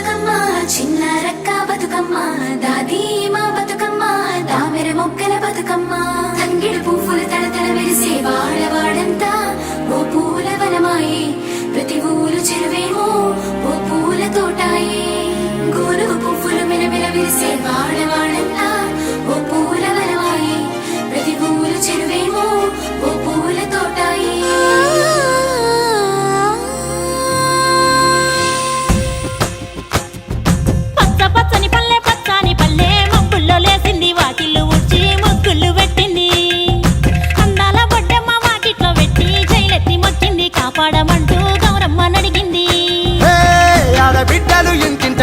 బతుకమ్మ చిన్న రక్క బతుకమ్మ దాది మా బతుకమ్మ తామెర మొక్కల బతుకమ్మ. తంగిడి పువ్వులు తడతల మెరిసే వాడవాడంతా ఓ పూల వనమాయే. ప్రతి ఊరు చెరువేమో ఓ పూల తోటాయే. గోరుగు పువ్వులు మెలమెల విరిసే వాడవాడ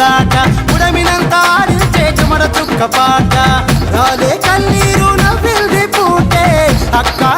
ఊగులాట ఉడమినంత ఆడించే చుమర చుక్క పాట. రాలే కన్నీరు నవ్విల్ది పూటే. అక్కా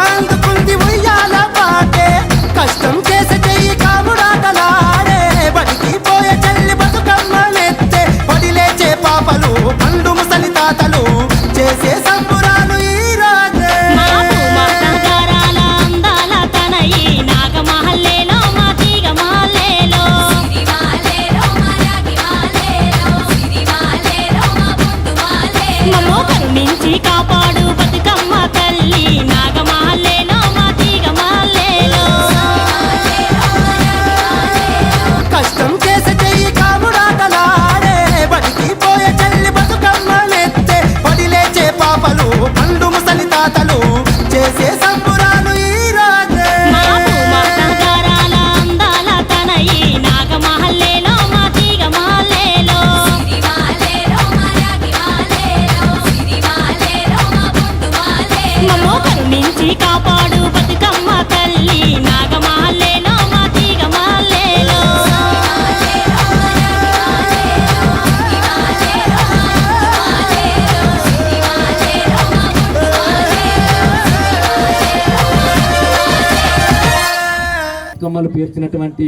అమ్మమ్మలు పేర్చినటువంటి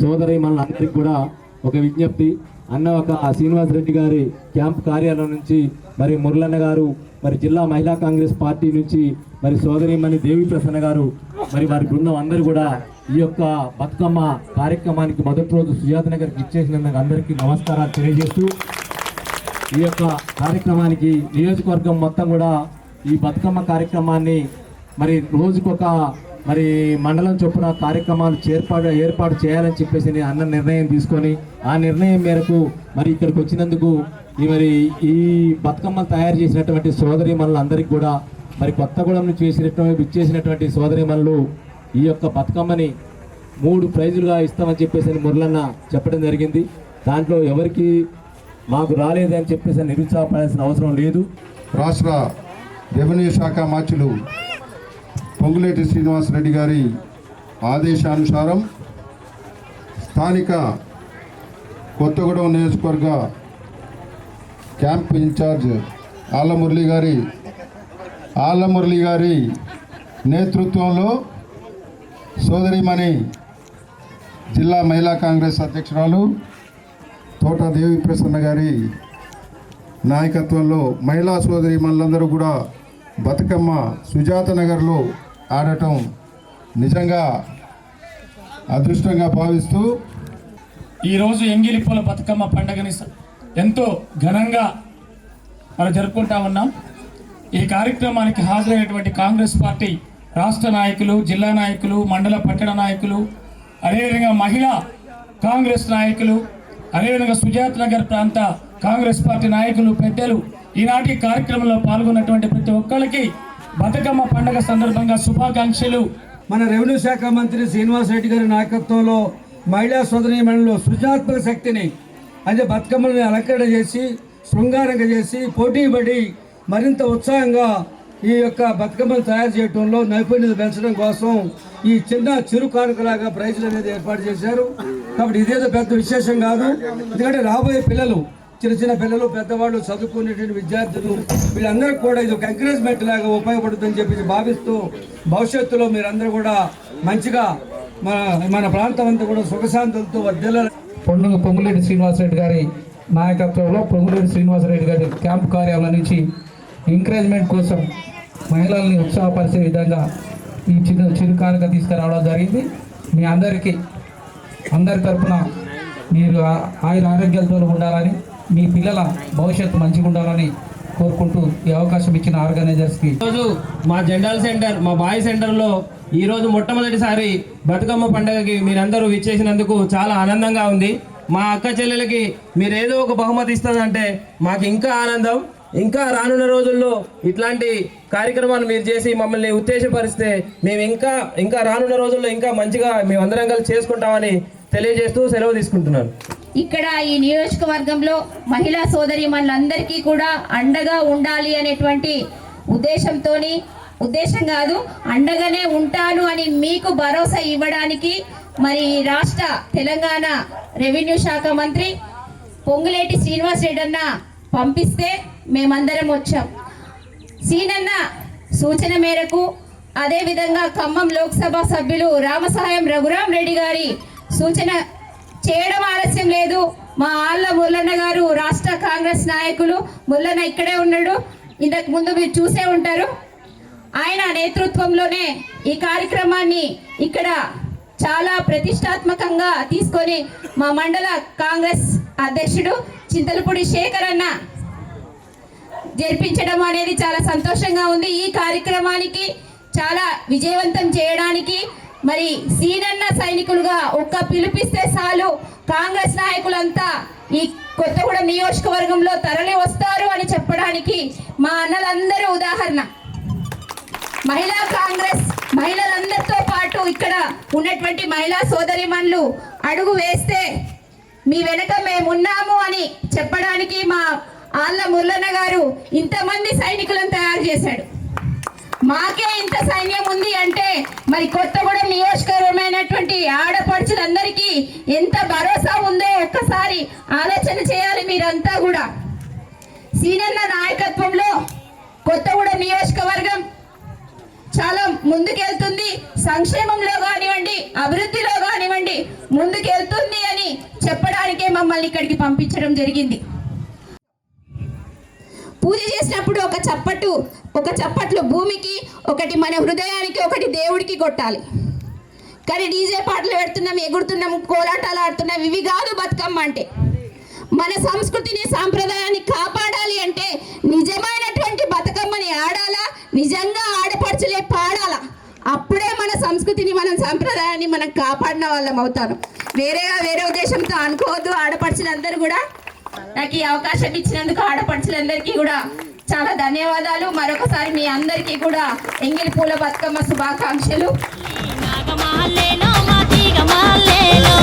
సోదరి మనందరికీ కూడా ఒక విజ్ఞప్తి. అన్న ఒక శ్రీనివాస్ రెడ్డి గారి క్యాంప్ కార్యాలయం నుంచి మరి మురళన్న గారు మరి జిల్లా మహిళా కాంగ్రెస్ పార్టీ నుంచి మరి సోదరిమణి దేవి ప్రసన్న గారు మరి వారి బృందం అందరూ కూడా ఈ యొక్క బతుకమ్మ కార్యక్రమానికి మొదటి రోజు సుజాత నగర్కి ఇచ్చేసినందుకు అందరికీ నమస్కారాలు తెలియజేస్తూ ఈ యొక్క కార్యక్రమానికి నియోజకవర్గం మొత్తం కూడా ఈ బతుకమ్మ కార్యక్రమాన్ని మరి రోజుకొక మరి మండలం చొప్పున కార్యక్రమాలు చేర్పాటు ఏర్పాటు చేయాలని చెప్పేసి అన్న నిర్ణయం తీసుకొని ఆ నిర్ణయం మేరకు మరి ఇక్కడికి వచ్చినందుకు ఈ మరి ఈ బతుకమ్మలు తయారు చేసినటువంటి సోదరి అందరికీ కూడా మరి కొత్తగూడెం నుంచి చేసినటువంటి ఇచ్చేసినటువంటి సోదరి ఈ యొక్క బతుకమ్మని మూడు ప్రైజులుగా ఇస్తామని చెప్పేసి అని మురళన్న చెప్పడం జరిగింది. దాంట్లో ఎవరికి మాకు రాలేదని చెప్పేసి అని నిరుత్సాహపడాల్సిన అవసరం లేదు. రాష్ట్ర రెవెన్యూ శాఖ మార్చులు పొంగులేటి శ్రీనివాసరెడ్డి గారి ఆదేశానుసారం స్థానిక కొత్తగూడెం నియోజకవర్గ క్యాంప్ ఇన్ఛార్జ్ ఆళ్ళమురళి గారి ఆలమురళి గారి నేతృత్వంలో సోదరిమణి జిల్లా మహిళా కాంగ్రెస్ అధ్యక్షురాలు తోట దేవి ప్రసన్న గారి నాయకత్వంలో మహిళా సోదరి మనందరూ కూడా బతుకమ్మ సుజాత నగర్లో ఆడటం నిజంగా అదృష్టంగా భావిస్తూ ఈరోజు ఎంగిలిపూల బతుకమ్మ పండుగని ఎంతో ఘనంగా మనం జరుపుకుంటా ఉన్నాం. ఈ కార్యక్రమానికి హాజరైనటువంటి కాంగ్రెస్ పార్టీ రాష్ట్ర నాయకులు జిల్లా నాయకులు మండల పట్టణ నాయకులు అదేవిధంగా మహిళా కాంగ్రెస్ నాయకులు అదేవిధంగా సుజాత్ నగర్ ప్రాంత కాంగ్రెస్ పార్టీ నాయకులు పెద్దలు ఈనాటి కార్యక్రమంలో పాల్గొన్నటువంటి ప్రతి ఒక్కరికి బతుకమ్మ పండుగ సందర్భంగా శుభాకాంక్షలు. మన రెవెన్యూ శాఖ మంత్రి శ్రీనివాస్ రెడ్డి గారి నాయకత్వంలో మహిళా సోదరి మండలిలో సృజనాత్మక శక్తిని అదే బతుకమ్మలను అలంకరణ చేసి శృంగారంగా చేసి పోటీ పడి మరింత ఉత్సాహంగా ఈ యొక్క బతుకమ్మను తయారు చేయడంలో నైపుణ్యత పెంచడం కోసం ఈ చిన్న చిరు కానుకలాగా ప్రైజులు అనేది ఏర్పాటు చేశారు. కాబట్టి ఇదేదో పెద్ద విశేషం కాదు. ఎందుకంటే రాబోయే పిల్లలు చిన్న చిన్న పిల్లలు పెద్దవాళ్ళు చదువుకునేటువంటి విద్యార్థులు వీళ్ళందరికీ కూడా ఇది ఒక ఎంకరేజ్మెంట్ లాగా ఉపయోగపడుతుందని చెప్పి భావిస్తూ భవిష్యత్తులో మీరందరూ కూడా మంచిగా మన మన ప్రాంతం అంతా కూడా సుఖశాంతులతో వర్ధిల్ల పొంగు పొంగులేటి శ్రీనివాసరెడ్డి గారి నాయకత్వంలో పొంగులేటి శ్రీనివాసరెడ్డి గారి క్యాంప్ కార్యాలయం నుంచి ఎంకరేజ్మెంట్ కోసం మహిళల్ని ఉత్సాహపరిచే విధంగా ఈ చిన్న చిరుకానుక తీసుకురావడం జరిగింది. మీ అందరికీ అందరి తరఫున మీరు ఆయన ఆయుర ఆరోగ్యాలతో ఉండాలని మీ పిల్లల భవిష్యత్తు మంచిగా ఉండాలని కోరుకుంటూ ఈ అవకాశం ఇచ్చిన ఆర్గనైజర్స్కి. ఈరోజు మా జెండాల్ సెంటర్ మా బాయ్ సెంటర్లో ఈరోజు మొట్టమొదటిసారి బతుకమ్మ పండుగకి మీరందరూ విచ్చేసినందుకు చాలా ఆనందంగా ఉంది. మా అక్క చెల్లెలకి మీరు ఏదో ఒక బహుమతి ఇస్తుందంటే మాకు ఇంకా ఆనందం. ఇంకా రానున్న రోజుల్లో ఇట్లాంటి కార్యక్రమాలు మీరు చేసి మమ్మల్ని ఉత్తేజపరిస్తే మేము ఇంకా ఇంకా రానున్న రోజుల్లో ఇంకా మంచిగా మేమందరం కలిసి చేసుకుంటామని తెలియజేస్తూ సెలవు తీసుకుంటున్నాను. ఇక్కడ ఈ నియోజకవర్గంలో మహిళా సోదరి మనందరికీ కూడా అండగా ఉండాలి అనేటువంటి ఉద్దేశంతోని ఉద్దేశం కాదు అండగానే ఉంటాను అని మీకు భరోసా ఇవ్వడానికి మరి రాష్ట్ర తెలంగాణ రెవెన్యూ శాఖ మంత్రి పొంగులేటి శ్రీనివాస్ రెడ్డి అన్న పంపిస్తే మేమందరం వచ్చాం. సీనన్న సూచన మేరకు అదేవిధంగా ఖమ్మం లోక్సభ సభ్యులు రామసహాయం రఘురాం రెడ్డి గారి సూచన చేయడం ఆలస్యం లేదు. మా ఆళ్ళ ముల్లన్న గారు రాష్ట్ర కాంగ్రెస్ నాయకులు. ముల్లన్న ఇక్కడే ఉన్నాడు. ఇంతకు ముందు మీరు చూసే ఉంటారు. ఆయన నేతృత్వంలోనే ఈ కార్యక్రమాన్ని ఇక్కడ చాలా ప్రతిష్టాత్మకంగా తీసుకొని మా మండల కాంగ్రెస్ అధ్యక్షుడు చింతలపూడి శేఖర్ అన్న జరిపించడం అనేది చాలా సంతోషంగా ఉంది. ఈ కార్యక్రమానికి చాలా విజయవంతం చేయడానికి మరి సీనన్న సైనికులుగా ఒక్క పిలిపిస్తే చాలు. కాంగ్రెస్ నాయకులంతా ఈ కొత్తగూడ నియోజకవర్గంలో తరలి వస్తారు అని చెప్పడానికి మా అన్నలందరూ ఉదాహరణ. మహిళా కాంగ్రెస్ మహిళలందరితో పాటు ఇక్కడ ఉన్నటువంటి మహిళా సోదరిమన్లు అడుగు వేస్తే మీ వెనక మేమున్నాము అని చెప్పడానికి మా ఆళ్ళ మురళన్న గారు ఇంతమంది సైనికులను తయారు చేశాడు. మాకే ఇంత సైన్యం ఉంది అంటే మరి కొత్తగూడెం నియోజకవర్గమైనటువంటి ఆడపడుచులందరికీ ఎంత భరోసా ఉందో ఒక్కసారి ఆలోచన చేయాలి మీరంతా కూడా. సీనన్న నాయకత్వంలో కొత్తగూడెం నియోజకవర్గం చాలా ముందుకెళ్తుంది. సంక్షేమంలో కానివ్వండి అభివృద్ధిలో కానివ్వండి ముందుకెళ్తుంది అని చెప్పడానికే మమ్మల్ని ఇక్కడికి పంపించడం జరిగింది. పూజ చేసినప్పుడు ఒక చప్పట్టు ఒక చప్పట్లు భూమికి ఒకటి మన హృదయానికి ఒకటి దేవుడికి కొట్టాలి. కానీ డీజే పాటలు పెడుతున్నాం ఎగురుతున్నాం కోలాటాలు ఆడుతున్నాం ఇవి కాదు బతుకమ్మ అంటే. మన సంస్కృతిని సాంప్రదాయాన్ని కాపాడాలి అంటే నిజమైనటువంటి బతుకమ్మని ఆడాలా నిజంగా ఆడపడుచులే పాడాలా? అప్పుడే మన సంస్కృతిని మనం సాంప్రదాయాన్ని మనం కాపాడిన వాళ్ళం అవుతాను. వేరేగా వేరే ఉద్దేశంతో అనుకోవద్దు ఆడపడుచులందరూ కూడా. నాకు ఈ అవకాశం ఇచ్చినందుకు ఆడపడుచులందరికీ కూడా చాలా ధన్యవాదాలు. మరొకసారి మీ అందరికీ కూడా ఎంగిలి పూల బతుకమ్మ శుభాకాంక్షలు. నాగమాలేలో మా తీగమాలేలో.